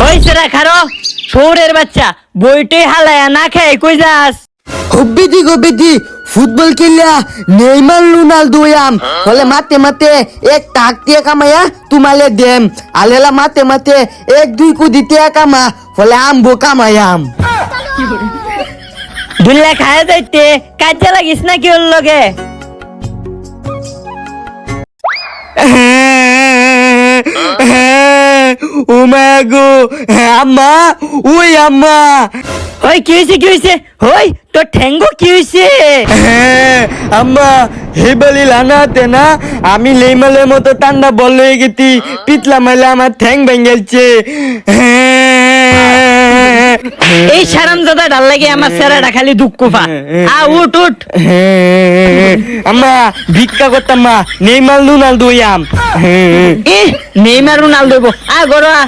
হইছে রা খারো? শহরের বাচ্চা বইটে হালায়া না খাই কই যাস? হব্বিদি গবিদি ফুটবল খেলিয়া নেইমার রোনাল্ডো আম হলে মাতে মাতে এক টাক দিয়ে কামায়া তোমালে দেম। আলেলা মাতে মাতে এক দুই কুদিতে কামা। হলে আমবো কামায়াম দুল্লা খায় যাইতে কাজে লাগিস না কি ওর লগে? ও মা গো আম্মা ওই আম্মা। ওই কি হয়েছে কি হয়েছে ওই তোর ঠেঙ্গো কি হয়েছে হ্যাঁ, আম্মা হে বলি লানাতে না আমি লেমালের মতো ঠান্ডা বল হয়ে গেছি পিতলা মাইলে আমার ঠ্যাং ভেঙেছে এই সারাম দাদা ডাল লাগে আমার সেরাটা খালি দুঃখ পা আ উঠ উঠ। আম্মা ভিক্ষা করতাম মা। নেইমার রোনাল্ডো আম এ নেইমার রোনালদো আ আ।